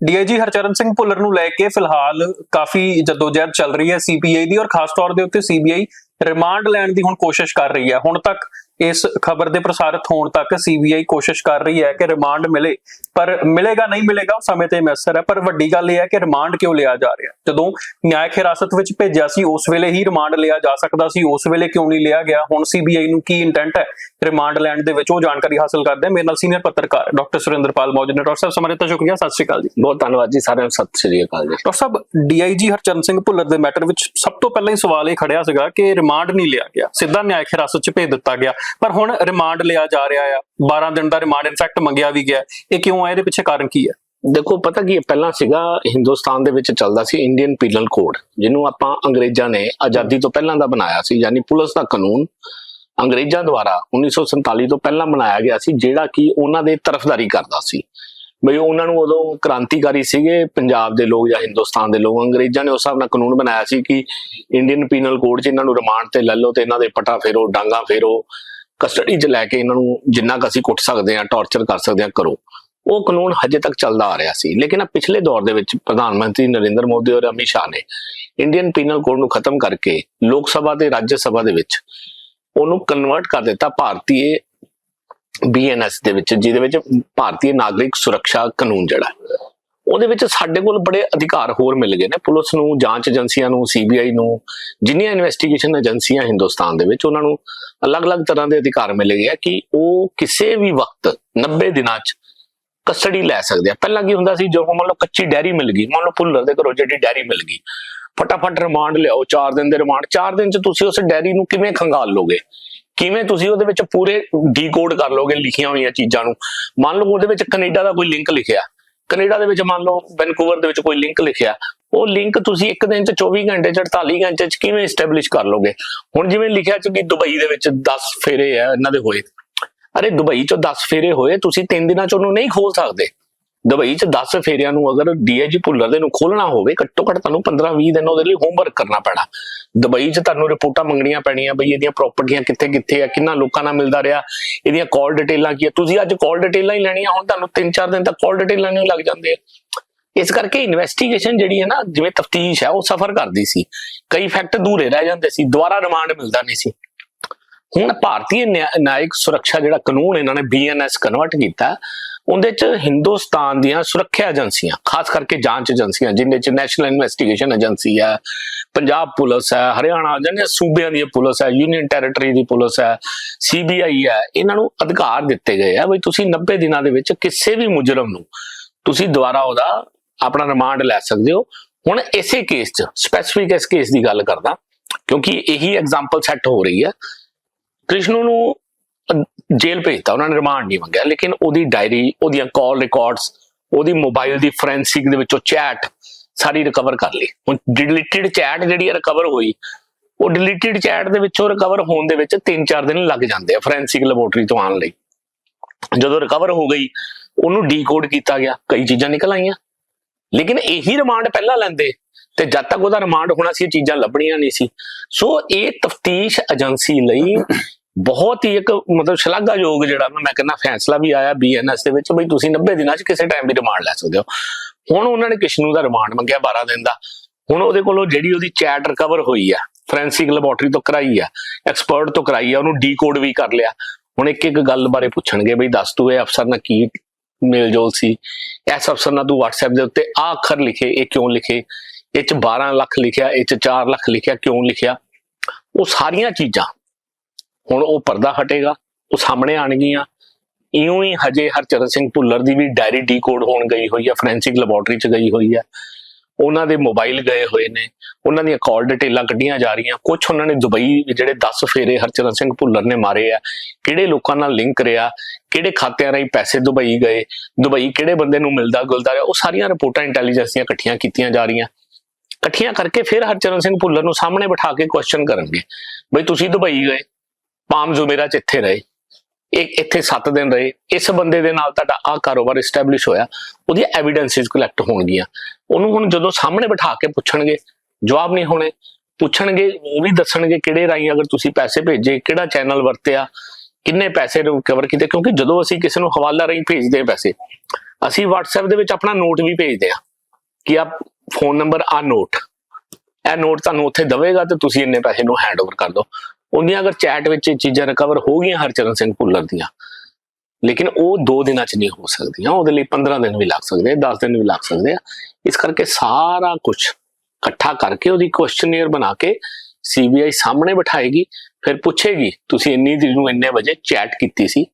DIG Harcharan Singh Bhullar ਨੂੰ ਲੈ ਕੇ ਫਿਲਹਾਲ ਕਾਫੀ ਜਦੋਜਹਿਦ ਚੱਲ ਰਹੀ ਹੈ ਸੀਪੀਆਈ ਦੀ ਔਰ ਖਾਸ ਤੌਰ ਦੇ ਉੱਤੇ ਸੀਬੀਆਈ ਰਿਮਾਂਡ ਲੈਣ ਦੀ ਹੁਣ ਕੋਸ਼ਿਸ਼ ਕਰ ਰਹੀ ਹੈ। ਹੁਣ ਤੱਕ ਇਸ ਖਬਰ ਦੇ ਪ੍ਰਸਾਰਿਤ ਹੋਣ ਤੱਕ ਸੀਬੀਆਈ ਕੋਸ਼ਿਸ਼ ਕਰ ਰਹੀ ਹੈ ਕਿ ਰਿਮਾਂਡ ਮਿਲੇ ਪਰ ਮਿਲੇਗਾ ਨਹੀਂ ਮਿਲੇਗਾ ਉਹ ਸਮੇਂ ਤੇ ਮੈਸਰ ਹੈ ਪਰ ਵੱਡੀ ਗੱਲ ਇਹ ਹੈ ਕਿ ਰਿਮਾਂਡ ਕਿਉਂ ਲਿਆ ਜਾ ਰਿਹਾ? ਜਦੋਂ ਨਿਆਇਕ ਹਿਰਾਸਤ ਵਿੱਚ ਭੇਜਿਆ ਸੀ ਉਸ ਵੇਲੇ ਹੀ ਰਿਮਾਂਡ ਲਿਆ ਜਾ ਸਕਦਾ ਸੀ ਉਸ ਵੇਲੇ ਕਿਉਂ ਨਹੀਂ ਲਿਆ ਗਿਆ? ਹੁਣ ਸੀਬੀਆਈ ਨੂੰ ਕੀ ਇੰਟੈਂਟ ਹੈ ਰਿਮਾਂਡ ਲੈਣ ਦੇ ਵਿੱਚ? ਉਹ ਜਾਣਕਾਰੀ ਹਾਸਲ ਕਰਦੇ ਹਾਂ। ਮੇਰੇ ਨਾਲ ਸੀਨੀਅਰ ਪੱਤਰਕਾਰ ਡਾਕਟਰ ਸੁਰਿੰਦਰਪਾਲ ਮੌਜੂਦ ਨੇ। ਡਾਕਟਰ ਸਾਹਿਬ ਸਮੇਂ ਦਾ ਸ਼ੁਕਰੀਆ। ਸਤਿ ਸ਼੍ਰੀ ਅਕਾਲ ਜੀ। ਬਹੁਤ ਧੰਨਵਾਦ ਜੀ। ਸਾਰਿਆਂ ਨੂੰ ਸਤਿ ਸ੍ਰੀ ਅਕਾਲ ਜੀ। ਡਾਕਟਰ ਸਾਹਿਬ ਡੀਆਈਜੀ ਹਰਚਰਨ ਸਿੰਘ ਭੁੱਲਰ ਦੇ ਮੈਟਰ ਵਿੱਚ ਸਭ ਤੋਂ ਪਹਿਲਾਂ ਹੀ ਸਵਾਲ ਇਹ ਖੜਿਆ ਸੀਗਾ ਕਿ ਰਿਮਾਂਡ ਨਹੀਂ ਲਿਆ ਗਿਆ। ਸਿੱਧਾ ਨਿਆਇਕ ਹਿਰਾਸਤ 'ਚ ਭੇਜ ਦਿੱਤਾ ਗਿਆ। ਪਰ ਹੁਣ ਰਿਮਾਂਡ ਲਿਆ ਜਾ ਰਿਹਾ ਆ। 12 ਦਿਨ ਦਾ ਰਿਮਾਂਡ ਇਨਫੈਕਟ ਮੰਗਿਆ ਵੀ ਗਿਆ। ਇਹ ਕਿਉਂ ਹੈ ਇਹਦੇ ਪਿੱਛੇ ਕਾਰਨ ਕੀ ਹੈ ਦੇਖੋ, ਪਤਾ ਕੀ ਪਹਿਲਾਂ ਸੀਗਾ ਹਿੰਦੁਸਤਾਨ ਦੇ ਵਿੱਚ ਚੱਲਦਾ ਸੀ ਇੰਡੀਅਨ ਪੀਨਲ ਕੋਡ ਜਿਹਨੂੰ ਆਪਾਂ ਅੰਗਰੇਜ਼ਾਂ ਨੇ ਆਜ਼ਾਦੀ ਤੋਂ ਪਹਿਲਾਂ ਦਾ ਬਣਾਇਆ ਸੀ, ਯਾਨੀ ਪੁਲਿਸ ਦਾ ਕਾਨੂੰਨ ਅੰਗਰੇਜ਼ਾਂ ਦੁਆਰਾ 1947 ਤੋਂ ਪਹਿਲਾਂ ਬਣਾਇਆ ਗਿਆ ਸੀ, ਜਿਹੜਾ ਕਿ ਉਹਨਾਂ ਦੇ ਤਰਫਦਾਰੀ ਕਰਦਾ ਸੀ। ਬਈ ਉਹਨਾਂ ਨੂੰ ਉਦੋਂ ਕ੍ਰਾਂਤੀਕਾਰੀ ਸੀਗੇ, ਪੰਜਾਬ ਦੇ ਲੋਕ ਜਾਂ ਹਿੰਦੁਸਤਾਨ ਦੇ ਲੋਕ। ਅੰਗਰੇਜ਼ਾਂ ਨੇ ਉਸ ਹਿਸਾਬ ਨਾਲ ਕਾਨੂੰਨ ਬਣਾਇਆ ਸੀ ਕਿ ਇੰਡੀਅਨ ਪੀਨਲ ਕੋਡ 'ਚ ਇਹਨਾਂ ਨੂੰ ਰਿਮਾਂਡ ਤੇ ਲੈ ਲਓ ਤੇ ਇਹਨਾਂ ਦੇ ਪਟਾ ਫੇਰੋ, ਡਾਂਗਾ ਫੇਰੋ ਕਸਟਡੀ 'ਚ ਲੈ ਕੇ ਇਹਨਾਂ ਨੂੰ ਜਿੰਨਾ ਕੁ ਅਸੀਂ ਕੁੱਟ ਸਕਦੇ ਹਾਂ, ਟੌਰਚਰ ਕਰ ਸਕਦੇ ਹਾਂ ਕਰੋ ਉਹ ਕਾਨੂੰਨ ਹਜੇ ਤੱਕ ਚੱਲਦਾ ਆ ਰਿਹਾ ਸੀ। ਲੇਕਿਨ ਆ ਪਿਛਲੇ ਦੌਰ ਦੇ ਵਿੱਚ ਪ੍ਰਧਾਨ ਮੰਤਰੀ ਨਰਿੰਦਰ ਮੋਦੀ ਔਰ ਅਮਿਤ ਸ਼ਾਹ ਨੇ ਇੰਡੀਅਨ ਪੀਨਲ ਕੋਡ ਨੂੰ ਖਤਮ ਕਰਕੇ ਲੋਕ ਸਭਾ ਤੇ ਰਾਜ ਸਭਾ ਦੇ ਵਿੱਚ ਉਹਨੂੰ ਕਨਵਰਟ ਕਰ ਦਿੱਤਾ ਭਾਰਤੀ ਬੀਐਨਐਸ ਦੇ ਵਿੱਚ, ਜਿਹਦੇ ਵਿੱਚ ਭਾਰਤੀ ਨਾਗਰਿਕ ਸੁਰੱਖਿਆ ਕਾਨੂੰਨ ਜਿਹੜਾ। ਉਹਦੇ ਵਿੱਚ ਸਾਡੇ ਕੋਲ ਬੜੇ ਅਧਿਕਾਰ ਹੋਰ ਮਿਲ ਗਏ ਨੇ। ਪੁਲਿਸ ਨੂੰ, ਜਾਂਚ ਏਜੰਸੀਆਂ ਨੂੰ ਸੀਬੀਆਈ ਨੂੰ, ਜਿੰਨੀਆਂ ਇਨਵੈਸਟੀਗੇਸ਼ਨ ਏਜੰਸੀਆਂ ਹਿੰਦੁਸਤਾਨ ਦੇ ਵਿੱਚ, ਉਹਨਾਂ ਨੂੰ ਅਲੱਗ-ਅਲੱਗ ਤਰ੍ਹਾਂ ਦੇ ਅਧਿਕਾਰ ਮਿਲ ਗਏ ਆ ਕਿ ਉਹ ਕਿਸੇ ਵੀ ਵਕਤ 90 ਦਿਨਾਂ 'ਚ ਕਸਟਡੀ ਲੈ ਸਕਦੇ ਆ। ਪਹਿਲਾਂ ਕੀ ਹੁੰਦਾ ਸੀ ਜੋ ਮੰਨ ਲਓ ਕੱਚੀ ਡੈਰੀ ਮਿਲ ਗਈ, ਮੰਨ ਲਓ ਭੁੱਲਰ ਦੇ ਘਰੋਂ ਜਿਹੜੀ ਡੈਰੀ ਮਿਲ ਗਈ, ਫਟਾਫਟ ਰਿਮਾਂਡ ਲਿਆਓ 4 ਦਿਨ ਦੇ ਰਿਮਾਂਡ 4 ਦਿਨ 'ਚ ਤੁਸੀਂ ਉਸ ਡੈਰੀ ਨੂੰ ਕਿਵੇਂ ਖੰਗਾਲ ਲੋਗੇ? ਕਿਵੇਂ ਤੁਸੀਂ ਉਹਦੇ ਵਿੱਚ ਪੂਰੇ ਡੀਕੋਡ ਕਰ ਲੋਗੇ ਲਿਖੀਆਂ ਹੋਈਆਂ ਚੀਜ਼ਾਂ ਨੂੰ? ਮੰਨ ਲਓ ਉਹਦੇ ਵਿੱਚ ਕੈਨੇਡਾ ਦਾ ਕੋਈ ਲਿੰਕ ਲਿਖਿਆ। ਕੈਨੇਡਾ ਦੇ ਵਿੱਚ ਮੰਨ ਲਓ ਵੈਨਕੂਵਰ ਦੇ ਵਿੱਚ ਕੋਈ ਲਿੰਕ ਲਿਖਿਆ, ਉਹ ਲਿੰਕ ਤੁਸੀਂ ਇੱਕ ਦਿਨ 'ਚ 24 ਘੰਟੇ 'ਚ 48 ਘੰਟੇ 'ਚ ਕਿਵੇਂ ਐਸਟੈਬਲਿਸ਼ ਕਰ ਲੋਗੇ? ਹੁਣ ਜਿਵੇਂ ਲਿਖਿਆ ਚ ਕਿ ਦੁਬਈ ਦੇ ਵਿੱਚ 10 ਫੇਰੇ ਆ ਇਹਨਾਂ ਦੇ ਹੋਏ। ਅਰੇ ਦੁਬਈ 'ਚੋਂ 10 ਫੇਰੇ ਹੋਏ, ਤੁਸੀਂ 3 ਦਿਨਾਂ 'ਚ ਉਹਨੂੰ ਨਹੀਂ ਖੋਲ ਸਕਦੇ। ਦੁਬਈ 'ਚ 10 ਫੇਰਿਆਂ ਨੂੰ ਅਗਰ ਡੀਆਈਜੀ ਭੁੱਲਰ ਦੇ ਨੂੰ ਖੋਲਣਾ ਹੋਵੇ, ਘੱਟੋ ਘੱਟ ਤੁਹਾਨੂੰ 15-20 ਦਿਨ ਉਹਦੇ ਲਈ ਹੋਮਵਰਕ ਕਰਨਾ ਪੈਣਾ। ਦੁਬਈ 'ਚ ਤੁਹਾਨੂੰ ਰਿਪੋਰਟਾਂ ਮੰਗਣੀਆਂ ਪੈਣੀਆਂ ਬਈ ਇਹਦੀਆਂ ਪ੍ਰਾਪਰਟੀਆਂ ਕਿੱਥੇ ਕਿੱਥੇ ਆ, ਕਿੰਨਾ ਲੋਕਾਂ ਨਾਲ ਮਿਲਦਾ ਰਿਹਾ, ਇਹਦੀਆਂ ਕਾਲ ਡਿਟੇਲਾਂ ਕੀ ਆ। ਤੁਸੀਂ ਅੱਜ ਕਾਲ ਡਿਟੇਲਾਂ ਹੀ ਲੈਣੀਆਂ, ਹੁਣ ਤੁਹਾਨੂੰ 3-4 ਦਿਨ ਤੱਕ ਕਾਲ ਡਿਟੇਲਾਂ ਨਹੀਂ ਲੱਗ ਜਾਂਦੇ ਆ। ਇਸ ਕਰਕੇ ਇਨਵੈਸਟੀਗੇਸ਼ਨ ਜਿਹੜੀ ਹੈ ਨਾ, ਜਿਵੇਂ ਤਫਤੀਸ਼ ਹੈ, ਉਹ ਸਫਰ ਕਰਦੀ ਸੀ। ਕਈ ਫੈਕਟ ਦੂਰੇ ਰਹਿ ਜਾਂਦੇ ਸੀ, ਦੁਬਾਰਾ ਰਿਮਾਂਡ ਮਿਲਦਾ ਨਹੀਂ ਸੀ। ਹੁਣ ਭਾਰਤੀ ਨਿਆ- ਨਿਆਇਕ ਸੁਰੱਖਿਆ ਜਿਹੜਾ ਕਾਨੂੰਨ ਇਹਨਾਂ ਨੇ ਬੀਐਨਐਸ ਕਨਵਰਟ ਕੀਤਾ ਉਹਦੇ ਚ ਹਿੰਦੁਸਤਾਨ ਦੀਆਂ ਸੁਰੱਖਿਆ ਏਜੰਸੀਆਂ, ਖਾਸ ਕਰਕੇ ਜਾਂਚ ਏਜੰਸੀਆਂ ਜਿਨ੍ਹਾਂ ਚ ਨੈਸ਼ਨਲ ਇਨਵੈਸਟੀਗੇਸ਼ਨ ਏਜੰਸੀ ਹੈ, ਪੰਜਾਬ ਪੁਲਿਸ ਹੈ, ਹਰਿਆਣਾ ਜਿਹੜੀਆਂ ਸੂਬਿਆਂ ਦੀ ਪੁਲਿਸ ਹੈ ਯੂਨੀਅਨ ਟੈਰੀਟਰੀ ਦੀ ਪੁਲਿਸ ਹੈ ਸੀਬੀਆਈ ਹੈ, ਇਹਨਾਂ ਨੂੰ ਅਧਿਕਾਰ ਦਿੱਤੇ ਗਏ ਆ ਵੀ ਤੁਸੀਂ 90 ਦਿਨਾਂ ਦੇ ਵਿੱਚ ਕਿਸੇ ਵੀ ਮੁਜਰਮ ਨੂੰ ਤੁਸੀਂ ਦੁਬਾਰਾ ਉਹਦਾ ਆਪਣਾ ਰਿਮਾਂਡ ਲੈ ਸਕਦੇ ਹੋ। ਹੁਣ ਇਸੇ ਕੇਸ 'ਚ ਸਪੈਸੀਫਿਕ ਇਸ ਕੇਸ ਦੀ ਗੱਲ ਕਰਦਾ, ਕਿਉਂਕਿ ਇਹੀ ਐਗਜ਼ਾਮਪਲ ਸੈੱਟ ਹੋ ਰਹੀ ਹੈ। ਕ੍ਰਿਸ਼ਨੂ ਨੂੰ ਜੇਲ੍ਹ ਭੇਜਤਾ, ਉਹਨਾਂ ਨੇ ਰਿਮਾਂਡ ਨਹੀਂ ਮੰਗਿਆ। ਲੇਕਿਨ ਉਹਦੀ ਡਾਇਰੀ ਉਹਦੀਆਂ ਕਾਲ ਰਿਕਾਰਡਸ ਉਹਦੀ ਮੋਬਾਈਲ ਦੀ ਫੋਰੈਂਸਿਕ ਦੇ ਵਿੱਚੋਂ ਚੈਟ ਸਾਰੀ ਰਿਕਵਰ ਕਰ ਲਈ। ਹੁਣ ਡਿਲੀਟਡ ਚੈਟ ਜਿਹੜੀ ਰਿਕਵਰ ਹੋਈ, ਉਹ ਡਿਲੀਟਡ ਚੈਟ ਦੇ ਵਿੱਚੋਂ ਰਿਕਵਰ ਹੋਣ ਦੇ ਵਿੱਚ 3-4 ਦਿਨ ਲੱਗ ਜਾਂਦੇ ਆ ਫੋਰੈਂਸਿਕ ਲੈਬੋਰਟਰੀ ਤੋਂ ਆਉਣ ਲਈ। ਜਦੋਂ ਰਿਕਵਰ ਹੋ ਗਈ, ਉਹਨੂੰ ਡੀਕੋਡ ਕੀਤਾ ਗਿਆ, ਕਈ ਚੀਜ਼ਾਂ ਨਿਕਲ ਆਈਆਂ। ਲੇਕਿਨ ਇਹੀ ਰਿਮਾਂਡ ਪਹਿਲਾਂ ਲੈਂਦੇ, ਤੇ ਜਦ ਤੱਕ ਉਹਦਾ ਰਿਮਾਂਡ ਹੋਣਾ ਸੀ ਇਹ ਚੀਜ਼ਾਂ ਲੱਭਣੀਆਂ ਨਹੀਂ ਸੀ। ਸੋ ਇਹ ਤਫਤੀਸ਼ ਏਜੰਸੀ ਲਈ ਬਹੁਤ ਹੀ ਇੱਕ ਮਤਲਬ ਸ਼ਲਾਘਾਯੋਗ ਜਿਹੜਾ ਮੈਂ ਕਹਿੰਦਾ ਫੈਸਲਾ ਵੀ ਆਇਆ ਬੀਐਨਐਸ ਦੇ ਵਿੱਚ ਬਈ ਤੁਸੀਂ 90 ਦਿਨਾਂ 'ਚ ਕਿਸੇ ਟਾਈਮ ਵੀ ਰਿਮਾਂਡ ਲੈ ਸਕਦੇ ਹੋ। ਹੁਣ ਉਹਨਾਂ ਨੇ ਕਿਸ਼ਨੂ ਦਾ ਰਿਮਾਂਡ ਮੰਗਿਆ 12 ਦਿਨ ਦਾ। ਹੁਣ ਉਹਦੇ ਕੋਲੋਂ ਜਿਹੜੀ ਉਹਦੀ ਚੈਟ ਰਿਕਵਰ ਹੋਈ ਆ ਫੋਰੈਂਸਿਕ ਲੈਬੋਰਟਰੀ ਤੋਂ ਕਰਾਈ ਆ ਐਕਸਪਰਟ ਤੋਂ ਕਰਾਈ ਆ, ਉਹਨੂੰ ਡੀਕੋਡ ਵੀ ਕਰ ਲਿਆ। ਹੁਣ ਇੱਕ ਇੱਕ ਗੱਲ ਬਾਰੇ ਪੁੱਛਣਗੇ ਬਈ ਦੱਸ ਤੂੰ ਇਹ ਅਫਸਰ ਨਾਲ ਕੀ ਮੇਲ ਜੋਲ ਸੀ? ਇਸ ਅਫਸਰ ਨਾਲ ਤੂੰ WhatsApp ਦੇ ਉੱਤੇ ਆ ਅੱਖਰ ਲਿਖੇ, ਇਹ ਕਿਉਂ ਲਿਖੇ? ਇਹ ਚ 12 ਲੱਖ ਲਿਖਿਆ, ਇਹ ਚ 4 ਲੱਖ ਲਿਖਿਆ, ਕਿਉਂ ਲਿਖਿਆ? ਉਹ ਸਾਰੀਆਂ ਚੀਜ਼ਾਂ ਹੁਣ ਉਹ ਪਰਦਾ ਹਟੇਗਾ, ਉਹ ਸਾਹਮਣੇ ਆਣਗੀਆਂ ਇਉਂ ਹੀ ਹਜੇ ਹਰਚਰਨ ਸਿੰਘ ਭੁੱਲਰ ਦੀ ਵੀ ਡਾਇਰੀ ਡੀਕੋਡ ਹੋਣ ਗਈ ਹੋਈ ਹੈ ਫੋਰੈਂਸਿਕ ਲੈਬੋਰਟਰੀ ਚ ਗਈ ਹੋਈ ਹੈ। ਉਹਨਾਂ ਦੇ ਮੋਬਾਈਲ ਗਏ ਹੋਏ ਨੇ, ਉਹਨਾਂ ਦੀਆਂ ਕਾਲ ਡਿਟੇਲਾਂ ਕੱਢੀਆਂ ਜਾ ਰਹੀਆਂ। ਕੁਝ ਉਹਨਾਂ ਨੇ ਦੁਬਈ ਜਿਹੜੇ 10 ਫੇਰੇ ਹਰਚਰਨ ਸਿੰਘ ਭੁੱਲਰ ਨੇ ਮਾਰੇ ਆ, ਕਿਹੜੇ ਲੋਕਾਂ ਨਾਲ ਲਿੰਕ ਰਿਹਾ, ਕਿਹੜੇ ਖਾਤਿਆਂ ਰਾਹੀਂ ਪੈਸੇ ਦੁਬਈ ਗਏ, ਦੁਬਈ ਕਿਹੜੇ ਬੰਦੇ ਨੂੰ ਮਿਲਦਾ ਗੁਲਦਾ ਰਿਹਾ, ਉਹ ਸਾਰੀਆਂ ਰਿਪੋਰਟਾਂ ਇੰਟੈਲੀਜੈਂਸ ਦੀਆਂ ਇਕੱਠੀਆਂ ਕੀਤੀਆਂ ਜਾ ਰਹੀਆਂ। ਇਕੱਠੀਆਂ ਕਰਕੇ ਫਿਰ ਹਰਚਰਨ ਸਿੰਘ ਭੁੱਲਰ ਨੂੰ ਸਾਹਮਣੇ ਬਿਠਾ ਕੇ ਕੁਐਸਚਨ ਕਰਨਗੇ, ਬਈ ਤੁਸੀਂ ਦੁਬਈ ਗਏ ਪਾਮ ਜ਼ੁਮੇਰਾ ਚ ਇੱਥੇ ਰਹੇ ਇੱਕ ਇੱਥੇ 7 ਦਿਨ ਰਹੇ, ਇਸ ਬੰਦੇ ਦੇ ਨਾਲ ਤੁਹਾਡਾ ਆ ਕਾਰੋਬਾਰ ਐਸਟੈਬਲਿਸ਼ ਹੋਇਆ, ਉਹਦੀਆਂ ਐਵੀਡੈਂਸਿਸ ਕਲੈਕਟ ਹੋਣਗੀਆਂ। ਉਹਨੂੰ ਹੁਣ ਜਦੋਂ ਸਾਹਮਣੇ ਬਿਠਾ ਕੇ ਪੁੱਛਣਗੇ, ਜਵਾਬ ਨਹੀਂ ਹੋਣੇ। ਪੁੱਛਣਗੇ, ਉਹ ਵੀ ਦੱਸਣਗੇ ਕਿਹੜੇ ਰਾਹੀਂ ਅਗਰ ਤੁਸੀਂ ਪੈਸੇ ਭੇਜੇ, ਕਿਹੜਾ ਚੈਨਲ ਵਰਤਿਆ, ਕਿੰਨੇ ਪੈਸੇ ਰਿਕਵਰ ਕੀਤੇ, ਕਿਉਂਕਿ ਜਦੋਂ ਅਸੀਂ ਕਿਸੇ ਨੂੰ ਹਵਾਲਾ ਰਾਹੀਂ ਭੇਜਦੇ ਹਾਂ ਪੈਸੇ, ਅਸੀਂ WhatsApp ਦੇ ਵਿੱਚ ਆਪਣਾ ਨੋਟ ਵੀ ਭੇਜਦੇ ਆ ਕਿ ਆ ਫੋਨ ਨੰਬਰ ਆ ਨੋਟ ਇਹ ਨੋਟ ਤੁਹਾਨੂੰ ਉੱਥੇ ਦਵੇਗਾ ਤੇ ਤੁਸੀਂ ਇੰਨੇ ਪੈਸੇ ਨੂੰ ਹੈਂਡਓਵਰ ਕਰ ਦਿਓ। ਉਹਦੀਆਂ ਅਗਰ ਚੈਟ ਵਿੱਚ ਇਹ ਚੀਜ਼ਾਂ ਰਿਕਵਰ ਹੋ ਗਈਆਂ ਹਰਚਰਨ ਸਿੰਘ ਭੁੱਲਰ ਦੀਆਂ, ਲੇਕਿਨ ਉਹ 2 ਦਿਨਾਂ ਚ ਨਹੀਂ ਹੋ ਸਕਦੀਆਂ, ਉਹਦੇ ਲਈ 15 ਦਿਨ ਵੀ ਲੱਗ ਸਕਦੇ ਆ 10 ਦਿਨ ਵੀ ਲੱਗ ਸਕਦੇ ਆ। ਇਸ ਕਰਕੇ ਸਾਰਾ ਕੁਝ ਇਕੱਠਾ ਕਰਕੇ ਉਹਦੀ ਕੁਐਸਚਨੇਅਰ ਬਣਾ ਕੇ ਸੀਬੀਆਈ ਸਾਹਮਣੇ ਬਿਠਾਏਗੀ, ਫਿਰ ਪੁੱਛੇਗੀ, ਤੁਸੀਂ ਇੰਨੀ ਦਿਨ ਨੂੰ ਇੰਨੇ ਵਜੇ ਚੈਟ ਕੀਤੀ ਸੀ,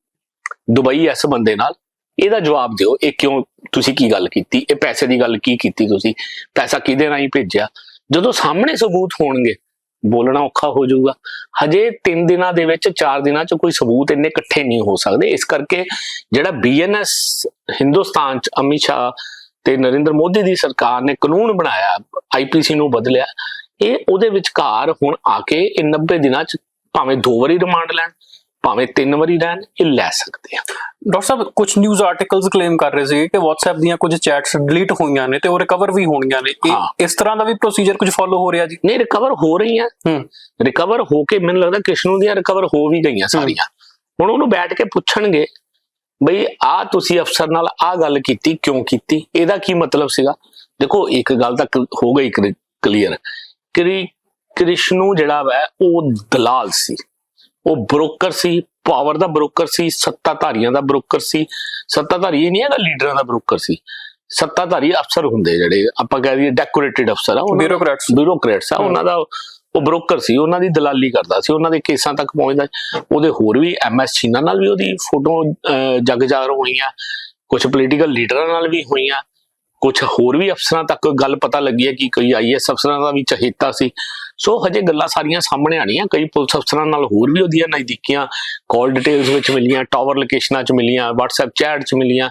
ਦੁਬਈ ਇਸ ਬੰਦੇ ਨਾਲ, ਇਹਦਾ ਜਵਾਬ ਦਿਓ, ਇਹ ਕਿਉਂ ਤੁਸੀਂ ਕੀ ਗੱਲ ਕੀਤੀ, ਇਹ ਪੈਸੇ ਦੀ ਗੱਲ ਕੀ ਕੀਤੀ ਤੁਸੀਂ, ਪੈਸਾ ਕਿਹਦੇ ਰਾਹੀਂ ਭੇਜਿਆ? ਜਦੋਂ ਸਾਹਮਣੇ ਸਬੂਤ ਹੋਣਗੇ ਬੋਲਣਾ ਔਖਾ ਹੋ ਜਾਊਗਾ। ਹਜੇ 3 ਦਿਨਾਂ ਦੇ ਵਿੱਚ 4 ਦਿਨਾਂ 'ਚ ਕੋਈ ਸਬੂਤ ਇੰਨੇ ਇਕੱਠੇ ਨਹੀਂ ਹੋ ਸਕਦੇ। ਇਸ ਕਰਕੇ ਜਿਹੜਾ ਬੀਐਨਐਸ ਹਿੰਦੁਸਤਾਨ 'ਚ ਅਮਿਤ ਸ਼ਾਹ ਤੇ ਨਰਿੰਦਰ ਮੋਦੀ ਦੀ ਸਰਕਾਰ ਨੇ ਕਾਨੂੰਨ ਬਣਾਇਆ ਆਈਪੀਸੀ ਨੂੰ ਬਦਲਿਆ, ਇਹ ਉਹਦੇ ਵਿਚਕਾਰ ਹੁਣ ਆ ਕੇ ਇਹ 90 ਦਿਨਾਂ 'ਚ ਭਾਵੇਂ ਦੋ ਵਾਰੀ ਰਿਮਾਂਡ ਲੈਣ ਭਾਵੇਂ ਤਿੰਨ ਵਾਰੀ ਲੈਣ ਇਹ ਲੈ ਸਕਦੇ ਆ। ਡਾਕਟਰ ਸਾਹਿਬ ਕੁਝ ਨਿਊਜ਼ ਆਰਟੀਕਲਸ ਕਲੇਮ ਕਰ ਰਹੇ ਸੀ ਕਿ WhatsApp ਦੀਆਂ ਕੁਝ ਚੈਟਸ ਡਿਲੀਟ ਹੋਈਆਂ ਨੇ ਤੇ ਉਹ ਰਿਕਵਰ ਵੀ ਹੋਣੀਆਂ ਨੇ। ਇਹ ਇਸ ਤਰ੍ਹਾਂ ਦਾ ਵੀ ਪ੍ਰੋਸੀਜਰ ਕੁਝ ਫੋਲੋ ਹੋ ਰਿਹਾ ਜੀ? ਨਹੀਂ ਰਿਕਵਰ ਹੋ ਰਹੀਆਂ। ਹੂੰ। ਰਿਕਵਰ ਹੋ ਕੇ ਮੈਨੂੰ ਲੱਗਦਾ ਕ੍ਰਿਸ਼ਨੂ ਦੀਆਂ ਰਿਕਵਰ ਹੋ ਵੀ ਗਈਆਂ ਸਾਰੀਆਂ। ਹੁਣ ਉਹਨੂੰ ਬੈਠ ਕੇ ਪੁੱਛਣਗੇ ਬਈ ਆ ਤੁਸੀਂ ਅਫਸਰ ਨਾਲ ਆ ਗੱਲ ਕੀਤੀ ਕਿਉਂ ਕੀਤੀ? ਇਹਦਾ ਕੀ ਮਤਲਬ ਸੀਗਾ? ਦੇਖੋ ਇੱਕ ਗੱਲ ਤਾਂ ਕ- ਹੋ ਗਈ ਕਲੀਅਰ ਕ੍ਰਿ ਕ੍ਰਿਸ਼ਨੂ ਜਿਹੜਾ ਵੈ ਉਹ ਦਲਾਲ ਸੀ। ਉਹ ਬ੍ਰੋਕਰ ਸੀ ਪਾਵਰ ਦਾ ਬ੍ਰੋਕਰ ਸੀ ਸੱਤਾਧਾਰੀਆਂ ਦਾ ਬ੍ਰੋਕਰ ਸੀ। ਸੱਤਾਧਾਰੀ ਇਹ ਨਹੀਂ ਹੈਗਾ ਲੀਡਰਾਂ ਦਾ ਬ੍ਰੋਕਰ ਸੀ। ਸੱਤਾਧਾਰੀ ਅਫਸਰ ਹੁੰਦੇ ਜਿਹੜੇ ਆਪਾਂ ਕਹਿ ਦਈਏ ਡੈਕੋਰੇਟਿਡ ਅਫਸਰ ਆ ਉਹਨਾਂ ਦਾ- ਬਿਊਰੋਕ੍ਰੈਟਸ ਬਿਊਰੋਕਰੇਟਸ ਆ ਉਹਨਾਂ ਦਾ ਉਹ ਬ੍ਰੋਕਰ ਸੀ ਉਹਨਾਂ ਦੀ ਦਲਾਲੀ ਕਰਦਾ ਸੀ ਉਹਨਾਂ ਦੇ ਕੇਸਾਂ ਤੱਕ ਪਹੁੰਚਦਾ। ਉਹਦੇ ਹੋਰ ਵੀ ਐਮਐਸ ਚੀਨਾ ਨਾਲ ਵੀ ਉਹਦੀ ਫੋਟੋ ਜਗ ਜਾਗਰ ਹੋਈਆਂ ਕੁਝ ਪੋਲੀਟੀਕਲ ਲੀਡਰਾਂ ਨਾਲ ਵੀ ਹੋਈਆਂ ਕੁਝ ਹੋਰ ਵੀ ਅਫਸਰਾਂ ਤੱਕ ਗੱਲ ਪਤਾ ਲੱਗੀ ਹੈ ਕਿ ਕੋਈ ਆਈਐਸ ਅਫਸਰਾਂ ਦਾ ਵੀ ਚਹੇਤਾ ਸੀ। ਸੋ ਹਜੇ ਗੱਲਾਂ ਸਾਰੀਆਂ ਸਾਹਮਣੇ ਆਣੀਆਂ ਕਈ ਪੁਲਿਸ ਅਫਸਰਾਂ ਨਾਲ ਹੋਰ ਵੀ ਉਹਦੀਆਂ ਨਜ਼ਦੀਕੀਆਂ ਕਾਲ ਡਿਟੇਲਸ ਵਿੱਚ ਮਿਲੀਆਂ ਟਾਵਰ ਲੋਕੇਸ਼ਨਾਂ 'ਚ ਮਿਲੀਆਂ, WhatsApp ਚੈਟ 'ਚ ਮਿਲੀਆਂ।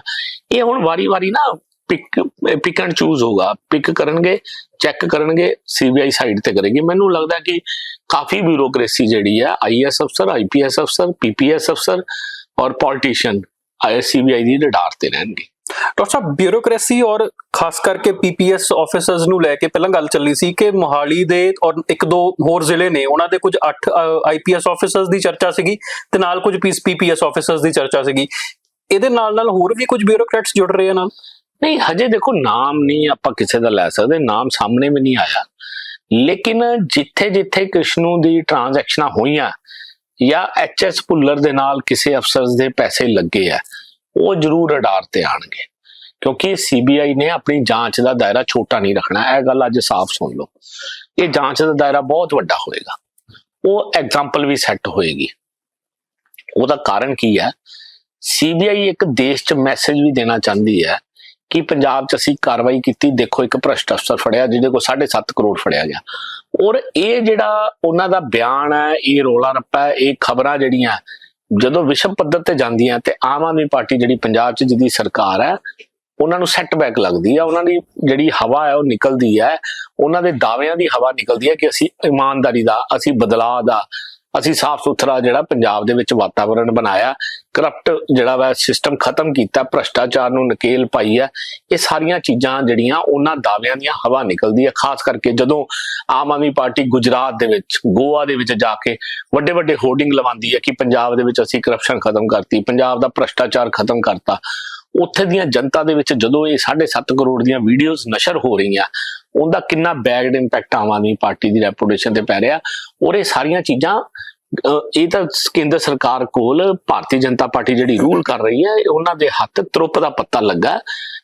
ਇਹ ਹੁਣ ਵਾਰੀ-ਵਾਰੀ ਨਾ ਪਿਕ ਪਿਕ ਐਂਡ ਚੂਜ਼ ਹੋਗਾ ਪਿਕ ਕਰਨਗੇ ਚੈੱਕ ਕਰਨਗੇ ਸੀਬੀਆਈ ਸਾਈਡ ਤੇ ਕਰੇਗੀ ਮੈਨੂੰ ਲੱਗਦਾ ਕਿ ਕਾਫੀ ਬਿਊਰੋਕ੍ਰੇਸੀ ਜਿਹੜੀ ਹੈ ਆਈਐਸ ਅਫਸਰ ਆਈਪੀਐਸ ਅਫਸਰ ਪੀਪੀਐਸ ਅਫਸਰ ਔਰ ਪੋਲਿਟਿਸ਼ੀਅਨ ਸੀਬੀਆਈ ਦੀ ਰਡਾਰ ਤੇ ਰਹਿਣਗੇ। ਡਾਕਟਰ ਸਾਹਿਬ ਬਿਊਰੋਕ੍ਰੇਸੀ ਔਰ ਖਾਸ ਕਰਕੇ ਪੀਪੀਐਸ ਆਫੀਸਰਸ ਨੂੰ ਲੈ ਕੇ ਪਹਿਲਾਂ ਗੱਲ ਚੱਲੀ ਸੀ ਕਿ ਮੋਹਾਲੀ ਦੇ ਔਰ ਇੱਕ ਦੋ ਹੋਰ ਜ਼ਿਲ੍ਹੇ ਨੇ, ਉਹਨਾਂ ਦੇ ਕੁਝ 8 ਆਈਪੀਐਸ ਆਫੀਸਰਸ ਦੀ ਚਰਚਾ ਸੀਗੀ ਤੇ ਨਾਲ ਕੁਝ ਪੀਪੀਐਸ ਆਫੀਸਰਸ ਦੀ ਚਰਚਾ ਸੀਗੀ। ਇਹਦੇ ਨਾਲ ਨਾਲ ਹੋਰ ਵੀ ਕੁਝ ਬਿਊਰੋਕਰੇਟਸ ਜੁੜ ਰਹੇ ਨਾਲ? ਨਹੀਂ, ਹਜੇ ਦੇਖੋ, ਨਾਮ ਨਹੀਂ ਆਪਾਂ ਕਿਸੇ ਦਾ ਲੈ ਸਕਦੇ, ਨਾਮ ਸਾਹਮਣੇ ਵੀ ਨਹੀਂ ਆਇਆ। ਲੇਕਿਨ ਜਿੱਥੇ ਜਿੱਥੇ ਕ੍ਰਿਸ਼ਨੂ ਦੀ ਟ੍ਰਾਂਜੈਕਸ਼ਨਾਂ ਹੋਈਆਂ ਜਾਂ ਐਚਐਸ ਭੁੱਲਰ ਦੇ ਨਾਲ ਕਿਸੇ ਅਫਸਰਸ ਦੇ ਪੈਸੇ ਲੱਗੇ ਆ ਉਹ ਜ਼ਰੂਰ ਰਡਾਰ ਤੇ ਆਣਗੇ। ਕਿਉਂਕਿ ਸੀਬੀਆਈ ਨੇ ਆਪਣੀ ਜਾਂਚ ਦਾ ਦਾਇਰਾ ਛੋਟਾ ਨਹੀਂ ਰੱਖਣਾ। ਇਹ ਗੱਲ ਅੱਜ ਸਾਫ਼ ਸੁਣ ਲਓ। ਇਹ ਜਾਂਚ ਦਾ ਦਾਇਰਾ ਬਹੁਤ ਵੱਡਾ ਹੋਏਗਾ। ਉਹ ਐਗਜ਼ਾਮਪਲ ਵੀ ਸੈੱਟ ਹੋਏਗੀ। ਉਹਦਾ ਕਾਰਨ ਕੀ ਹੈ? ਸੀਬੀਆਈ ਇੱਕ ਦੇਸ਼ 'ਚ ਮੈਸੇਜ ਵੀ ਦੇਣਾ ਚਾਹੁੰਦੀ ਹੈ ਕਿ ਪੰਜਾਬ 'ਚ ਅਸੀਂ ਕਾਰਵਾਈ ਕੀਤੀ। ਦੇਖੋ, ਇੱਕ ਭ੍ਰਸ਼ਟ ਅਫਸਰ ਫੜਿਆ, ਜਿਹਦੇ ਕੋਲ 7.5 ਕਰੋੜ ਫੜਿਆ ਗਿਆ। ਔਰ ਇਹ ਜਿਹੜਾ ਉਹਨਾਂ ਦਾ ਬਿਆਨ ਹੈ, ਇਹ ਰੋਲਾ ਰੱਪਾ ਇਹ ਖਬਰਾਂ ਜਿਹੜੀਆਂ ਜਦੋਂ ਵਿਸ਼ਵ ਪੱਧਰ ਤੇ ਜਾਂਦੀਆਂ ਤੇ ਆਮ ਆਦਮੀ ਪਾਰਟੀ ਜਿਹੜੀ ਪੰਜਾਬ 'ਚ ਜਿਹਦੀ ਸਰਕਾਰ ਹੈ, ਉਹਨਾਂ ਨੂੰ ਸੈਟਬੈਕ ਲੱਗਦੀ ਹੈ ਉਹਨਾਂ ਦੀ ਜਿਹੜੀ ਹਵਾ ਹੈ ਉਹ ਨਿਕਲਦੀ ਹੈ, ਉਹਨਾਂ ਦੇ ਦਾਅਵਿਆਂ ਦੀ ਹਵਾ ਨਿਕਲਦੀ ਹੈ ਕਿ ਅਸੀਂ ਇਮਾਨਦਾਰੀ ਦਾ, ਅਸੀਂ ਬਦਲਾਅ ਦਾ ਅਸੀਂ ਸਾਫ਼ ਸੁਥਰਾ ਜਿਹੜਾ ਪੰਜਾਬ ਦੇ ਵਿੱਚ ਵਾਤਾਵਰਣ ਬਣਾਇਆ ਕਰਪਟ ਜਿਹੜਾ ਵਾ ਸਿਸਟਮ ਖਤਮ ਕੀਤਾ, ਭ੍ਰਸ਼ਟਾਚਾਰ ਨੂੰ ਨਕੇਲ ਪਾਈ ਹੈ, ਇਹ ਸਾਰੀਆਂ ਚੀਜ਼ਾਂ ਜਿਹੜੀਆਂ ਉਹਨਾਂ ਦਾਅਵਿਆਂ ਦੀਆਂ ਹਵਾ ਨਿਕਲਦੀ ਹੈ। ਖਾਸ ਕਰਕੇ ਜਦੋਂ ਆਮ ਆਦਮੀ ਪਾਰਟੀ ਗੁਜਰਾਤ ਦੇ ਵਿੱਚ, ਗੋਆ ਦੇ ਵਿੱਚ ਜਾ ਕੇ ਵੱਡੇ ਵੱਡੇ ਹੋਰਡਿੰਗ ਲਵਾਉਂਦੀ ਹੈ ਕਿ ਪੰਜਾਬ ਦੇ ਵਿੱਚ ਅਸੀਂ ਕਰਪਸ਼ਨ ਖਤਮ ਕਰਤੀ, ਪੰਜਾਬ ਦਾ ਭ੍ਰਸ਼ਟਾਚਾਰ ਖਤਮ ਕਰਤਾ। ਉੱਥੇ ਦੀਆਂ ਜਨਤਾ ਦੇ ਵਿੱਚ ਜਦੋਂ ਇਹ 7.5 ਕਰੋੜ ਦੀਆਂ ਵੀਡੀਓਜ਼ ਨਸ਼ਰ ਹੋ ਰਹੀਆਂ, ਉਹਦਾ ਕਿੰਨਾ bad impact Aam Aadmi party ਦੀ ਰੈਪੂਟੇਸ਼ਨ ਤੇ ਪੈ ਰਿਹਾ, ਔਰ ਇਹ ਸਾਰੀਆਂ ਚੀਜ਼ਾਂ ਅਹ ਇਹ ਤਾਂ ਕੇਂਦਰ ਸਰਕਾਰ ਕੋਲ ਭਾਰਤੀ ਜਨਤਾ ਪਾਰਟੀ ਜਿਹੜੀ ਰੂਲ ਕਰ ਰਹੀ ਹੈ ਉਹਨਾਂ ਦੇ ਹੱਥ ਤਰੁੱਪ ਦਾ ਪੱਤਾ ਲੱਗਾ,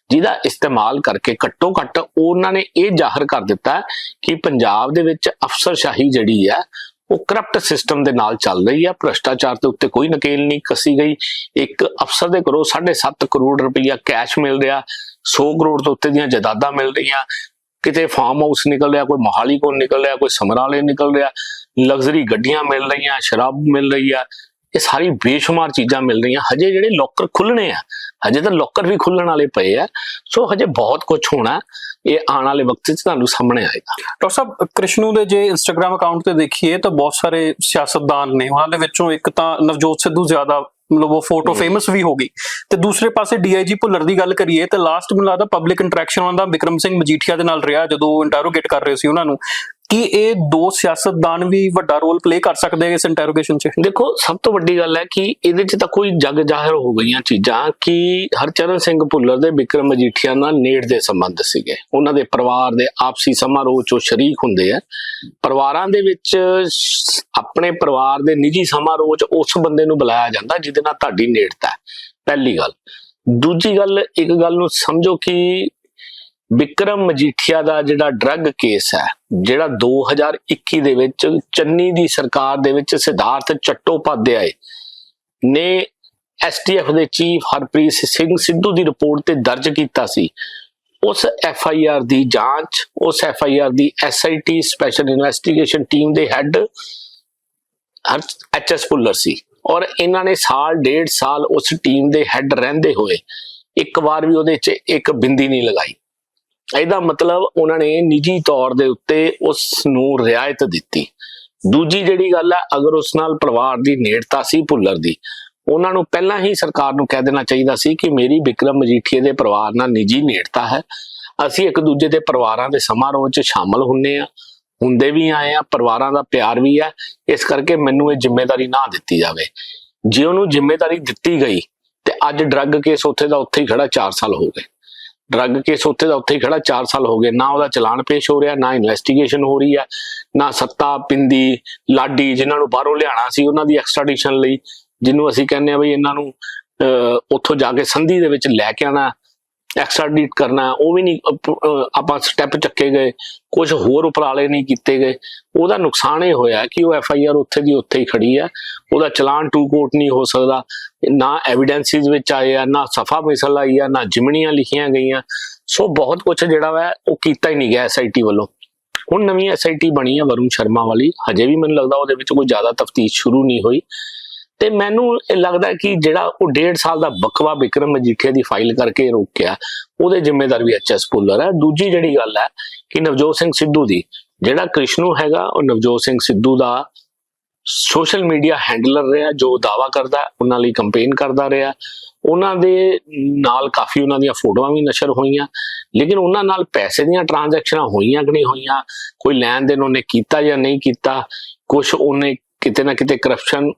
ਜਿਹਦਾ ਇਸਤੇਮਾਲ ਕਰਕੇ ਘੱਟੋ ਘੱਟ ਉਹਨਾਂ ਨੇ ਇਹ ਜ਼ਾਹਰ ਕਰ ਦਿੱਤਾ ਕਿ ਪੰਜਾਬ ਦੇ ਵਿੱਚ ਅਫਸਰਸ਼ਾਹੀ ਜਿਹੜੀ ਹੈ ਉਹ ਕਰਪਟ ਸਿਸਟਮ ਦੇ ਨਾਲ ਚੱਲ ਰਹੀ ਹੈ ਭ੍ਰਸ਼ਟਾਚਾਰ ਦੇ ਉੱਤੇ ਕੋਈ ਨਕੇਲ ਨਹੀਂ ਕੱਸੀ ਗਈ। ਇੱਕ ਅਫਸਰ ਦੇ ਕੋਲੋਂ 7.5 ਕਰੋੜ ਰੁਪਈਆ ਕੈਸ਼ ਮਿਲ ਰਿਹਾ 100 ਕਰੋੜ ਤੋਂ ਉੱਤੇ ਦੀਆਂ ਜਾਇਦਾਦਾਂ ਮਿਲ ਰਹੀਆਂ। ਕਿਤੇ ਫਾਰਮ ਹਾਊਸ ਨਿਕਲ ਰਿਹਾ, ਕੋਈ ਮੋਹਾਲੀ ਕੋਲ ਨਿਕਲ ਰਿਹਾ, ਕੋਈ ਸਮਰਾਲੇ ਨਿਕਲ ਰਿਹਾ। ਲਗਜ਼ਰੀ ਗੱਡੀਆਂ ਮਿਲ ਰਹੀਆਂ, ਸ਼ਰਾਬ ਮਿਲ ਰਹੀ ਆ। ਇਹ ਸਾਰੀ ਬੇਸ਼ੁਮਾਰ ਚੀਜ਼ਾਂ ਮਿਲ ਰਹੀਆਂ। ਹਜੇ ਜਿਹੜੇ ਲੋਕਰ ਖੁੱਲਣੇ ਆ ਹਜੇ ਤਾਂ ਲੋਕਰ ਵੀ ਖੁੱਲਣ ਵਾਲੇ ਪਏ ਆ। ਸੋ ਹਜੇ ਬਹੁਤ ਕੁਝ ਹੋਣਾ ਇਹ ਆਉਣ ਵਾਲੇ ਵਕਤ 'ਚ ਤੁਹਾਨੂੰ ਸਾਹਮਣੇ ਆਏਗਾ। ਡਾਕਟਰ ਸਾਹਿਬ ਕ੍ਰਿਸ਼ਨੂ ਦੇ ਜੇ ਇੰਸਟਾਗ੍ਰam ਅਕਾਊਂਟ ਤੇ ਦੇਖੀਏ ਤਾਂ ਬਹੁਤ ਸਾਰੇ ਸਿਆਸਤਦਾਨ ਨੇ। ਉਹਨਾਂ ਦੇ ਵਿੱਚੋਂ ਇੱਕ ਤਾਂ ਨਵਜੋਤ ਸਿੱਧੂ ਜ਼ਿਆਦਾ ਮਤਲਬ ਉਹ ਫੋਟੋ ਫੇਮਸ ਵੀ ਹੋ ਗਈ। ਤੇ ਦੂਸਰੇ ਪਾਸੇ ਡੀਆਈਜੀ ਭੁੱਲਰ ਦੀ ਗੱਲ ਕਰੀਏ ਤਾਂ ਲਾਸਟ ਮੈਨੂੰ ਲੱਗਦਾ ਪਬਲਿਕ ਇੰਟਰੈਕਸ਼ਨ ਉਹਨਾਂ ਦਾ ਵਿਕਰਮ ਸਿੰਘ ਮਜੀਠੀਆ ਦੇ ਨਾਲ ਰਿਹਾ ਜਦੋਂ ਇੰਟਰੋਗੇਟ ਕਰ ਰਹੇ ਸੀ ਉਹਨਾਂ ਨੂੰ। ਕੀ ਇਹ ਦੋ ਸਿਆਸਤਦਾਨ ਵੀ ਵੱਡਾ ਰੋਲ ਪਲੇ ਕਰ ਸਕਦੇ ਆ ਇਸ ਇੰਟਰੋਗੇਸ਼ਨ 'ਚ? ਦੇਖੋ, ਸਭ ਤੋਂ ਵੱਡੀ ਗੱਲ ਹੈ ਕਿ ਇਹਦੇ 'ਚ ਤਾਂ ਕੋਈ ਜਗ ਜ਼ਾਹਿਰ ਹੋ ਗਈਆਂ ਚੀਜ਼ਾਂ ਕਿ ਹਰਚਰਨ ਸਿੰਘ ਭੁੱਲਰ ਦੇ ਵਿਕਰਮ ਮਜੀਠੀਆ ਨਾਲ ਨੇੜ ਦੇ ਸੰਬੰਧ ਸੀਗੇ। ਉਹਨਾਂ ਦੇ ਪਰਿਵਾਰ ਦੇ ਆਪਸੀ ਸਮਾਰੋਹ 'ਚੋਂ ਸ਼ਰੀਕ ਹੁੰਦੇ ਆ। ਪਰਿਵਾਰਾਂ ਦੇ ਵਿੱਚ ਆਪਣੇ ਪਰਿਵਾਰ ਦੇ ਨਿੱਜੀ ਸਮਾਰੋਹ 'ਚ ਉਸ ਬੰਦੇ ਨੂੰ ਬੁਲਾਇਆ ਜਾਂਦਾ ਜਿਹਦੇ ਨਾਲ ਤੁਹਾਡੀ ਨੇੜਤਾ ਹੈ। ਪਹਿਲੀ ਗੱਲ। ਦੂਜੀ ਗੱਲ, ਇੱਕ ਗੱਲ ਨੂੰ ਸਮਝੋ ਕਿ ਵਿਕਰਮ ਮਜੀਠੀਆ ਦਾ ਜਿਹੜਾ ਡਰੱਗ ਕੇਸ ਹੈ, ਜਿਹੜਾ 2021 ਦੇ ਵਿੱਚ ਚੰਨੀ ਦੀ ਸਰਕਾਰ ਦੇ ਵਿੱਚ ਸਿਧਾਰਥ ਚੱਟੋਪਾਧਿਆਏ ਨੇ ਐਸਟੀਐਫ ਦੇ ਚੀਫ ਹਰਪ੍ਰੀਤ ਸਿੰਘ ਸਿੱਧੂ ਦੀ ਰਿਪੋਰਟ ਤੇ ਦਰਜ ਕੀਤਾ ਸੀ। ਉਸ ਐਫ ਆਈ ਆਰ ਦੀ ਜਾਂਚ, ਉਸ F I R the S I T special investigation team ਦੇ ਹੈੱਡ ਐਚ ਐਸ ਪੁੱਲਰ ਸੀ ਔਰ ਇਹਨਾਂ ਨੇ ਸਾਲ, ਡੇਢ ਸਾਲ ਉਸ ਟੀਮ ਦੇ ਹੈੱਡ ਰਹਿੰਦੇ ਹੋਏ ਇੱਕ ਵਾਰ ਵੀ ਉਹਦੇ 'ਚ ਇੱਕ ਬਿੰਦੀ ਨਹੀਂ ਲਗਾਈ। ਇਹਦਾ ਮਤਲਬ ਉਹਨਾਂ ਨੇ ਨਿੱਜੀ ਤੌਰ ਦੇ ਉੱਤੇ ਉਸ ਨੂੰ ਰਿਆਇਤ ਦਿੱਤੀ। ਦੂਜੀ ਜਿਹੜੀ ਗੱਲ ਹੈ ਅਗਰ ਉਸ ਨਾਲ ਪਰਿਵਾਰ ਦੀ ਨੇੜਤਾ ਸੀ, ਭੁੱਲਰ ਦੀ, ਉਹਨਾਂ ਨੂੰ ਪਹਿਲਾਂ ਹੀ ਸਰਕਾਰ ਨੂੰ ਕਹਿ ਦੇਣਾ ਚਾਹੀਦਾ ਸੀ ਕਿ ਮੇਰੀ ਵਿਕਰਮ ਮਜੀਠੀਏ ਦੇ ਪਰਿਵਾਰ ਨਾਲ ਨਿੱਜੀ ਨੇੜਤਾ ਹੈ। ਅਸੀਂ ਇੱਕ ਦੂਜੇ ਦੇ ਪਰਿਵਾਰਾਂ ਦੇ ਸਮਾਰੋਹ 'ਚ ਸ਼ਾਮਲ ਹੁੰਨੇ ਆ, ਹੁੰਦੇ ਵੀ ਆਏ ਆ, ਪਰਿਵਾਰਾਂ ਦਾ ਪਿਆਰ ਵੀ ਹੈ। ਇਸ ਕਰਕੇ ਮੈਨੂੰ ਇਹ ਜ਼ਿੰਮੇਵਾਰੀ ਨਾ ਦਿੱਤੀ ਜਾਵੇ। ਜੇ ਉਹਨੂੰ ਜ਼ਿੰਮੇਵਾਰੀ ਦਿੱਤੀ ਗਈ ਤੇ ਅੱਜ ਡਰੱਗ ਕੇਸ ਉੱਥੇ ਦਾ ਉੱਥੇ ਹੀ ਖੜਾ 4 ਸਾਲ ਹੋ ਗਏ। ਡਰੱਗ ਕੇਸ ਉੱਥੇ ਦਾ, ਉੱਥੇ ਹੀ ਖੜਾ 4 ਸਾਲ ਹੋ ਗਏ। ਨਾ ਉਹਦਾ ਚਲਾਨ ਪੇਸ਼ ਹੋ ਰਿਹਾ, ਨਾ ਇਨਵੈਸਟੀਗੇਸ਼ਨ ਹੋ ਰਹੀ ਹੈ, ਨਾ ਸੱਤਾ ਪਿੰਦੀ ਲਾਡੀ ਜਿਨ੍ਹਾਂ ਨੂੰ ਬਾਹਰੋਂ ਲਿਆਣਾ ਸੀ, ਉਹਨਾਂ ਦੀ ਐਕਸਟ੍ਰੈਡੀਸ਼ਨ ਲਈ, ਜਿਹਨੂੰ ਅਸੀਂ ਕਹਿੰਦੇ ਆ ਬਈ ਇਹਨਾਂ ਨੂੰ ਉੱਥੋਂ ਜਾ ਕੇ ਸੰਧੀ ਦੇ ਵਿੱਚ ਲੈ ਕੇ ਆਣਾ ਐਕਸਟ੍ਰੈਡਿਟ ਕਰਨਾ, ਉਹ ਵੀ ਨਹੀਂ ਆਪਾਂ ਸਟੈਪ ਚੱਕੇ ਗਏ ਕੁਝ ਹੋਰ ਉਪਰਾਲੇ ਨਹੀਂ ਕੀਤੇ ਗਏ। ਉਹਦਾ ਨੁਕਸਾਨ ਇਹ ਹੋਇਆ ਕਿ ਉਹ ਐਫ ਆਈ ਆਰ ਉੱਥੇ ਦੀ ਉੱਥੇ ਹੀ ਖੜੀ ਹੈ। ਉਹਦਾ ਚਲਾਨ ਟੂ ਕੋਰਟ ਨਹੀਂ ਹੋ ਸਕਦਾ। ਨਾ ਐਵੀਡੈਂਸਿਸ ਵਿੱਚ ਆਏ ਆ, ਨਾ ਸਫਾ ਮਿਸਲ ਆਈ ਆ, ਨਾ ਜਿਮਣੀਆਂ ਲਿਖੀਆਂ ਗਈਆਂ। ਸੋ ਬਹੁਤ ਕੁਝ ਜਿਹੜਾ ਵਾ, ਉਹ ਕੀਤਾ ਹੀ ਨਹੀਂ ਗਿਆ ਐਸਆਈਟੀ ਵੱਲੋਂ। ਹੁਣ ਨਵੀਂ ਐਸਆਈਟੀ ਬਣੀ ਹੈ ਵਰੁਣ ਸ਼ਰਮਾ ਵਾਲੀ। ਹਜੇ ਵੀ ਮੈਨੂੰ ਲੱਗਦਾ ਉਹਦੇ ਵਿੱਚ ਕੋਈ ਜ਼ਿਆਦਾ ਤਫਤੀਸ਼ ਸ਼ੁਰੂ ਨਹੀਂ ਹੋਈ। ਤੇ ਮੈਨੂੰ ਇਹ ਲੱਗਦਾ ਕਿ ਜਿਹੜਾ ਉਹ ਡੇਢ ਸਾਲ ਦਾ ਬਕਵਾ ਵਿਕਰਮ ਮਜੀਠੀਆ ਦੀ ਫਾਈਲ ਕਰਕੇ ਰੋਕਿਆ, ਉਹਦੇ ਜ਼ਿੰਮੇਦਾਰ ਵੀ ਐਚਐਸ ਪੁੱਲਰ ਹੈ। ਦੂਜੀ ਜਿਹੜੀ ਗੱਲ ਹੈ ਕਿ ਨਵਜੋਤ ਸਿੰਘ ਸਿੱਧੂ ਦੀ, ਜਿਹੜਾ ਕ੍ਰਿਸ਼ਨੂ ਹੈਗਾ, ਉਹ ਨਵਜੋਤ ਸਿੰਘ ਸਿੱਧੂ ਦਾ ਸੋਸ਼ਲ ਮੀਡੀਆ ਹੈਂਡਲਰ ਰਿਹਾ, ਜੋ ਦਾਵਾ ਕਰਦਾ, ਉਹਨਾਂ ਲਈ ਕੰਪੇਨ ਕਰਦਾ ਰਿਹਾ। ਉਹਨਾਂ ਦੇ ਨਾਲ ਕਾਫੀ ਉਹਨਾਂ ਦੀਆਂ ਫੋਟੋਆਂ ਵੀ ਨਸ਼ਰ ਹੋਈਆਂ, ਲੇਕਿਨ ਉਹਨਾਂ ਨਾਲ ਪੈਸੇ ਦੀਆਂ ਟ੍ਰਾਂਜੈਕਸ਼ਨਾਂ ਹੋਈਆਂ ਕਿ ਨਹੀਂ ਹੋਈਆਂ, ਕੋਈ ਲੈਣ ਦੇਣ ਉਹਨੇ ਕੀਤਾ ਜਾਂ ਨਹੀਂ ਕੀਤਾ ਕੁਝ ਉਹਨੇ ਕਿਤੇ ਨਾ ਕਿਤੇ ਕਰਪਸ਼ਨ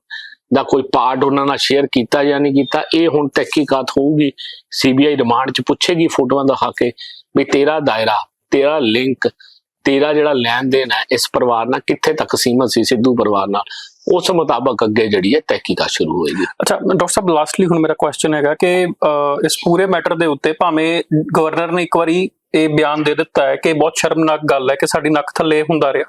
ਦਾ ਕੋਈ ਪਾਰਟ ਉਹਨਾਂ ਨਾਲ ਸ਼ੇਅਰ ਕੀਤਾ ਜਾਂ ਨਹੀਂ ਕੀਤਾ, ਇਹ ਹੁਣ ਤਹਿਕੀਕਾਤ ਹੋਊਗੀ। ਸੀਬੀਆਈ ਰਿਮਾਂਡ 'ਚ ਪੁੱਛੇਗੀ ਫੋਟੋਆਂ ਦਿਖਾ ਕੇ ਵੀ ਤੇਰਾ ਦਾਇਰਾ, ਤੇਰਾ ਲਿੰਕ ਤੇਰਾ ਜਿਹੜਾ ਲੈਣ ਦੇਣ ਹੈ, ਇਸ ਪਰਿਵਾਰ ਨਾਲ ਕਿੱਥੇ ਤੱਕ ਸੀਮਤ ਸੀ ਸਿੱਧੂ ਪਰਿਵਾਰ ਨਾਲ? ਉਸ ਮੁਤਾਬਕ ਅੱਗੇ ਜਿਹੜੀ ਹੈ ਤਹਿਕੀਕਾਤ ਸ਼ੁਰੂ ਹੋਏਗੀ। ਅੱਛਾ, ਡਾਕਟਰ ਸਾਹਿਬ ਲਾਸਟਲੀ ਹੁਣ ਮੇਰਾ ਕੁਐਸਚਨ ਹੈਗਾ ਕਿ ਇਸ ਪੂਰੇ ਮੈਟਰ ਦੇ ਉੱਤੇ ਭਾਵੇਂ ਗਵਰਨਰ ਨੇ ਇੱਕ ਵਾਰੀ ਇਹ ਬਿਆਨ ਦੇ ਦਿੱਤਾ ਹੈ ਕਿ ਬਹੁਤ ਸ਼ਰਮਨਾਕ ਗੱਲ ਹੈ ਕਿ ਸਾਡੀ ਨੱਕ ਥੱਲੇ ਹੁੰਦਾ ਰਿਹਾ।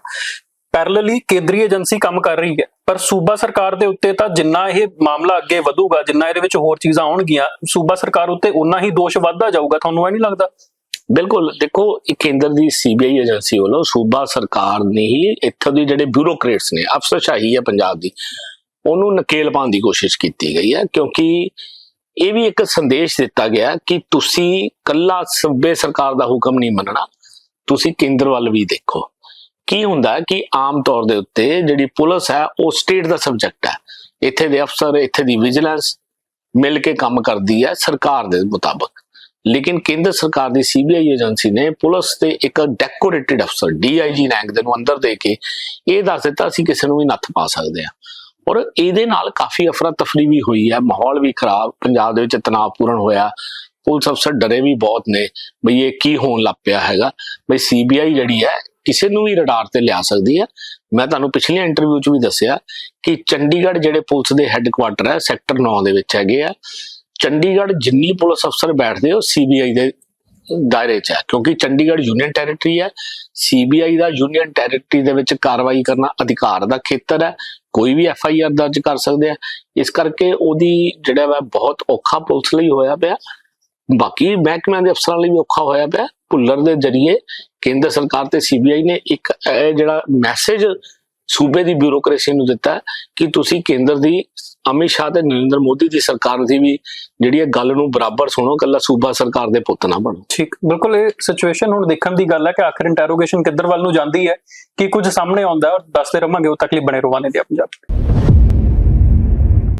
ਪੈਰਲਲੀ ਕੇਂਦਰੀ ਏਜੰਸੀ ਕੰਮ ਕਰ ਰਹੀ ਹੈ। ਪਰ ਸੂਬਾ ਸਰਕਾਰ ਦੇ ਉੱਤੇ ਤਾਂ ਜਿੰਨਾ ਇਹ ਮਾਮਲਾ ਅੱਗੇ ਵਧੂਗਾ, ਜਿੰਨਾ ਇਹਦੇ ਵਿੱਚ ਹੋਰ ਚੀਜ਼ਾਂ ਆਉਣਗੀਆਂ, ਸੂਬਾ ਸਰਕਾਰ ਉੱਤੇ ਉਨਾ ਹੀ ਦੋਸ਼ ਵੱਧਦਾ ਜਾਊਗਾ, ਤੁਹਾਨੂੰ ਇਹ ਨਹੀਂ ਲੱਗਦਾ? ਬਿਲਕੁਲ, ਦੇਖੋ ਇਹ ਕੇਂਦਰ ਦੀ ਸੀਬੀਆਈ ਏਜੰਸੀ ਵੱਲੋਂ ਸੂਬਾ ਸਰਕਾਰ ਨੇ ਹੀ ਇੱਥੋਂ ਦੇ ਜਿਹੜੇ ਬਿਊਰੋਕਰੇਟਸ ਨੇ, ਅਫਸਰਸ਼ਾਹੀ ਹੈ ਪੰਜਾਬ ਦੀ, ਉਹਨੂੰ ਨਕੇਲ ਪਾਉਣ ਦੀ ਕੋਸ਼ਿਸ਼ ਕੀਤੀ ਗਈ ਹੈ ਕਿਉਂਕਿ ਇਹ ਵੀ ਇੱਕ ਸੰਦੇਸ਼ ਦਿੱਤਾ ਗਿਆ ਕਿ ਤੁਸੀਂ ਕੱਲਾ ਸੂਬੇ ਸਰਕਾਰ ਦਾ ਹੁਕਮ ਨਹੀਂ ਮੰਨਣਾ, ਤੁਸੀਂ ਕੇਂਦਰ ਵੱਲ ਵੀ ਦੇਖੋ। ਕੀ ਹੁੰਦਾ ਕਿ ਆਮ ਤੌਰ ਦੇ ਉੱਤੇ ਜਿਹੜੀ ਪੁਲਿਸ ਹੈ, ਉਹ ਸਟੇਟ ਦਾ ਸਬਜੈਕਟ ਹੈ। ਇੱਥੇ ਦੇ ਅਫਸਰ, ਇੱਥੇ ਦੀ ਵਿਜੀਲੈਂਸ ਮਿਲ ਕੇ ਕੰਮ ਕਰਦੀ ਹੈ ਸਰਕਾਰ ਦੇ ਮੁਤਾਬਕ। ਲੇਕਿਨ ਕੇਂਦਰ ਸਰਕਾਰ ਦੀ ਸੀਬੀਆਈ ਏਜੰਸੀ ਨੇ ਪੁਲਿਸ ਤੇ ਇੱਕ ਡੈਕੋਰੇਟਿਡ ਅਫਸਰ ਡੀਆਈਜੀ ਰੈਂਕ ਦੇ ਨੂੰ ਅੰਦਰ ਦੇ ਕੇ ਇਹ ਦੱਸ ਦਿੱਤਾ, ਅਸੀਂ ਕਿਸੇ ਨੂੰ ਵੀ ਨੱਥ ਪਾ ਸਕਦੇ ਆ ਔਰ ਇਹਦੇ ਨਾਲ ਕਾਫੀ ਅਫਰਾ ਤਫਰੀ ਵੀ ਹੋਈ ਹੈ, ਮਾਹੌਲ ਵੀ ਖਰਾਬ, ਪੰਜਾਬ ਦੇ ਵਿੱਚ ਤਣਾਅਪੂਰਨ ਹੋਇਆ। ਪੁਲਿਸ ਅਫਸਰ ਡਰੇ ਵੀ ਬਹੁਤ ਨੇ, ਬਈ ਇਹ ਕੀ ਹੋਣ ਲੱਗ ਪਿਆ ਹੈਗਾ। ਬਈ ਸੀਬੀਆਈ ਜਿਹੜੀ ਹੈ ਕਿਸੇ ਨੂੰ ਵੀ ਰਡਾਰ ਤੇ ਲਿਆ ਸਕਦੀ ਹੈ। ਮੈਂ ਤੁਹਾਨੂੰ ਪਿਛਲੀਆਂ ਇੰਟਰਵਿਊ 'ਚ ਵੀ ਦੱਸਿਆ ਕਿ ਚੰਡੀਗੜ੍ਹ ਜਿਹੜੇ ਪੁਲਿਸ ਦੇ ਹੈੱਡਕੁਆਟਰ ਹੈ ਸੈਕਟਰ 9 ਦੇ ਵਿੱਚ ਹੈਗੇ ਆ। ਚੰਡੀਗੜ੍ਹ ਜਿੰਨੀ ਪੁਲਿਸ ਅਫਸਰ ਬੈਠਦੇ ਉਹ ਸੀਬੀਆਈ ਦੇ ਦਾਇਰੇ 'ਚ ਹੈ, ਕਿਉਂਕਿ ਚੰਡੀਗੜ੍ਹ ਯੂਨੀਅਨ ਟੈਰੀਟਰੀ ਹੈ। ਸੀਬੀਆਈ ਦਾ ਯੂਨੀਅਨ ਟੈਰੀਟਰੀ ਦੇ ਵਿੱਚ ਕਾਰਵਾਈ ਕਰਨਾ ਅਧਿਕਾਰ ਦਾ ਖੇਤਰ ਹੈ। ਕੋਈ ਵੀ ਐਫ ਆਈ ਆਰ ਦਰਜ ਕਰ ਸਕਦੇ ਆ। ਇਸ ਕਰਕੇ ਉਹਦੀ ਜਿਹੜਾ ਵਾ ਬਹੁਤ ਔਖਾ ਪੁਲਿਸ ਲਈ ਹੋਇਆ ਪਿਆ। ਬਾਕੀ ਮਹਿਕਮਿਆਂ ਦੇ ਅਫਸਰਾਂ ਲਈ ਵੀ ਔਖਾ ਹੋਇਆ ਪਿਆ। ਭੁੱਲਰ ਦੇ ਜ਼ਰੀਏ ਕੇਂਦਰ ਸਰਕਾਰ ਤੇ ਸੀਬੀਆਈ ਨੇ ਇੱਕ, ਇਹ ਜਿਹੜਾ ਮੈਸੇਜ ਸੂਬੇ ਦੀ ਬਿਊਰੋਕ੍ਰੇਸੀ ਨੂੰ ਦਿੱਤਾ ਕਿ ਤੁਸੀਂ ਕੇਂਦਰ ਦੀ, ਅਮਿਤ ਸ਼ਾਹ ਤੇ ਨਰਿੰਦਰ ਮੋਦੀ ਦੀ ਸਰਕਾਰ ਦੀ ਵੀ ਜਿਹੜੀ ਇਹ ਗੱਲ ਨੂੰ ਬਰਾਬਰ ਸੁਣੋ ਕੱਲਾ ਸੂਬਾ ਸਰਕਾਰ ਦੇ ਪੁੱਤ ਨਾ ਬਣੋ। ਠੀਕ, ਬਿਲਕੁਲ ਇਹ ਸਿਚੁਏਸ਼ਨ ਹੁਣ ਦੇਖਣ ਦੀ ਗੱਲ ਹੈ ਕਿ ਆਖਰ ਇੰਟਰੋਗੇਸ਼ਨ ਕਿੱਧਰ ਵੱਲ ਨੂੰ ਜਾਂਦੀ ਹੈ, ਕੀ ਕੁਝ ਸਾਹਮਣੇ ਆਉਂਦਾ ਔਰ ਦੱਸਦੇ ਰਵਾਂਗੇ ਉਹ ਤੱਕ ਲਈ ਬਣੇ ਰਵਾਨੇ ਦੇ ਪੰਜਾਬ